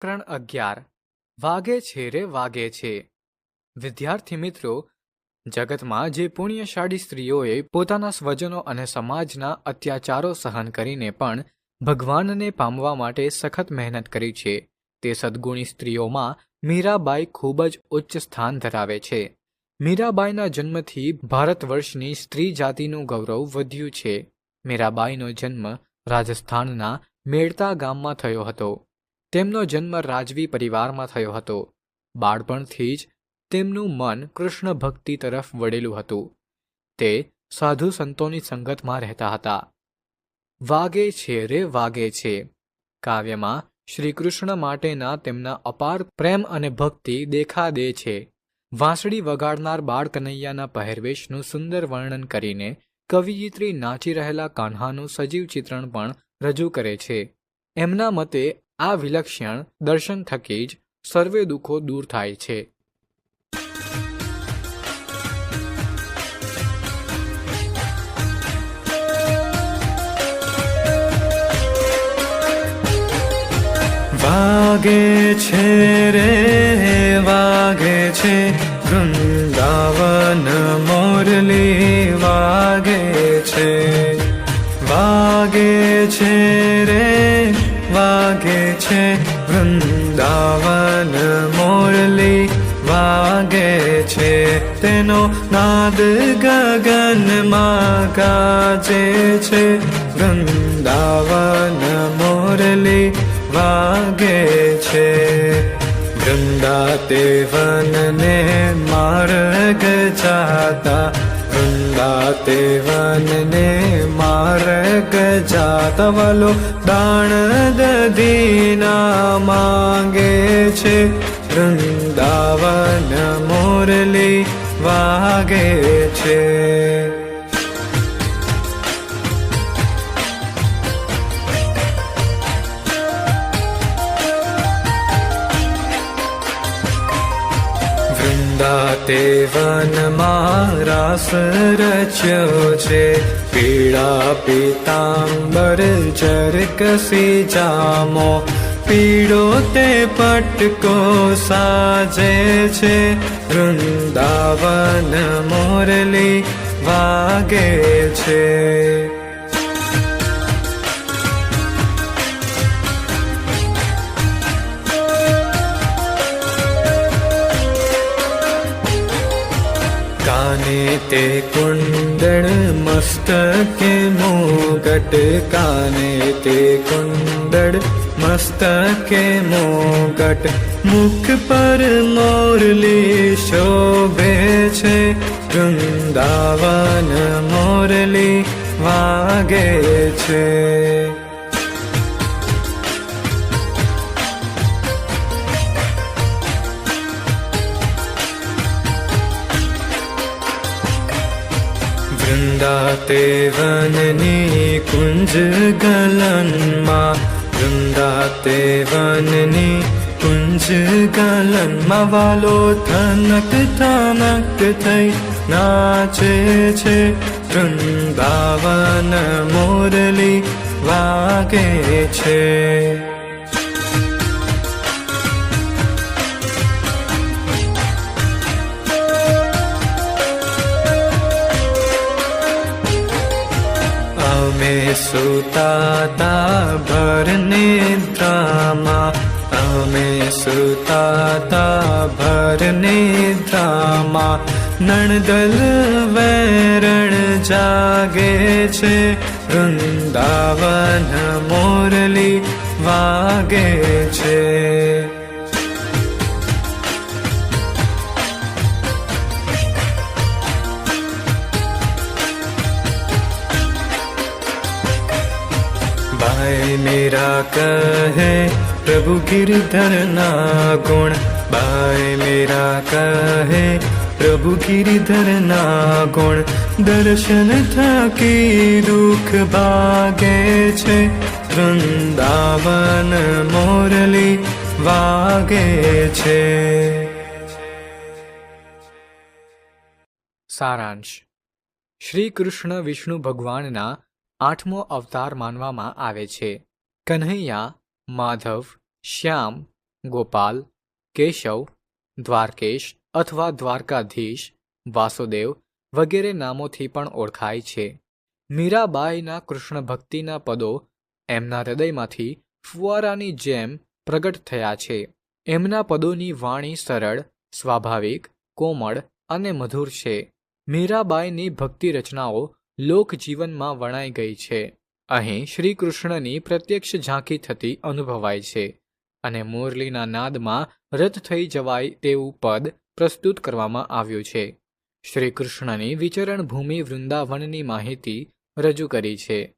પ્રકરણ અગિયાર. વાગે છે રે વાગે છે. વિદ્યાર્થી મિત્રો, જગતમાં જે પુણ્યશાળી સ્ત્રીઓએ પોતાના સ્વજનો અને સમાજના અત્યાચારો સહન કરીને પણ ભગવાનને પામવા માટે સખત મહેનત કરી છે, તે સદ્ગુણી સ્ત્રીઓમાં મીરાબાઈ ખૂબ જ ઉચ્ચ સ્થાન ધરાવે છે. મીરાબાઈના જન્મથી ભારત વર્ષની સ્ત્રી જાતિનું ગૌરવ વધ્યું છે. મીરાબાઈનો જન્મ રાજસ્થાનના મેળતા ગામમાં થયો હતો. તેમનો જન્મ રાજવી પરિવારમાં થયો હતો. બાળપણથી જ તેમનું મન કૃષ્ણ ભક્તિ તરફ વળેલું હતું. તે સાધુ સંતોની સંગતમાં રહેતા હતા. વાગે છે રે, વાગે છે કાવ્યમાં શ્રી કૃષ્ણ માટેના તેમના અપાર પ્રેમ અને ભક્તિ દેખા દે છે. વાંસળી વગાડનાર બાળ કનૈયાના પહેરવેશનું સુંદર વર્ણન કરીને કવિયત્રી નાચી રહેલા કાન્હાનું સજીવ ચિત્રણ પણ રજૂ કરે છે. એમના મતે આ વિલક્ષણ દર્શન થકી જ સર્વે દુઃખો દૂર થાય છે. વાગે છે રે, વાગે છે. વૃંદાવન મોરલી વાગે છે. વાગે છે રે વાગે છે. વૃંદાવન મોરલી વાગે છે. તેનો નાદ ગગનમાં ગાજે છે. વૃંદાવન મોરલી વાગે છે. વૃંદા તે વનને માર્ગ જાતા. વૃંદા તે વનને માર્ગ જાતા. વાલો દાણ દધીના માંગે છે વૃંદાવન મોરલી વાગે છે વૃંદા તે વનમાં રાસ રચ્યો છે પીળા પીતાંબર ચરકસી જામો પીળો તે પટકો સાજે છે વૃંદાવન મોરલી વાગે છે તે કુંડળ મસ્તકે મોગટ કાને તે કુંડળ મસ્તકે મોગટ મુખ પર મોરલી શોભે છે વૃંદાવન મોરલી વાગે છે वृन्दाते वी कुञ्ज गलन मा वृन्दातेवनि कुञ्ज धनक धनक थै नाचे छे वृन्दावन मोरली छे। અમે સુતાતા ભરને દ્રામા અમે સુતાતા ભર નિદ્રામાં નણદલ વેરણ જાગે છે વૃંદાવન મોરલી વાગે છે मेरा कहे प्रभु गिरधर ना गुण भाई मेरा कहे प्रभु गिरधर ना गुण दर्शन थकी दुख भागे छे વૃંદાવન મોરલી વાગે છે સારાંશ શ્રી કૃષ્ણ વિષ્ણુ ભગવાનના આઠમો અવતાર માનવામાં આવે છે કન્હૈયા માધવ, શ્યામ, ગોપાલ, કેશવ, દ્વારકેશ અથવા દ્વારકાધીશ, વાસુદેવ વગેરે નામોથી પણ ઓળખાય છે. મીરાબાઈના કૃષ્ણ ભક્તિના પદો એમના હૃદયમાંથી ફુવારાની જેમ પ્રગટ થયા છે. એમના પદોની વાણી સરળ, સ્વાભાવિક, કોમળ અને મધુર છે. મીરાબાઈની ભક્તિ રચનાઓ લોકજીવનમાં વણાઈ ગઈ છે. અહીં શ્રી કૃષ્ણની પ્રત્યક્ષ ઝાંખી થતી અનુભવાય છે અને મુરલીના નાદમાં રદ થઈ જવાય તેવું પદ પ્રસ્તુત કરવામાં આવ્યું છે. શ્રી કૃષ્ણની વિચરણ ભૂમિ વૃંદાવનની માહિતી રજૂ કરી છે.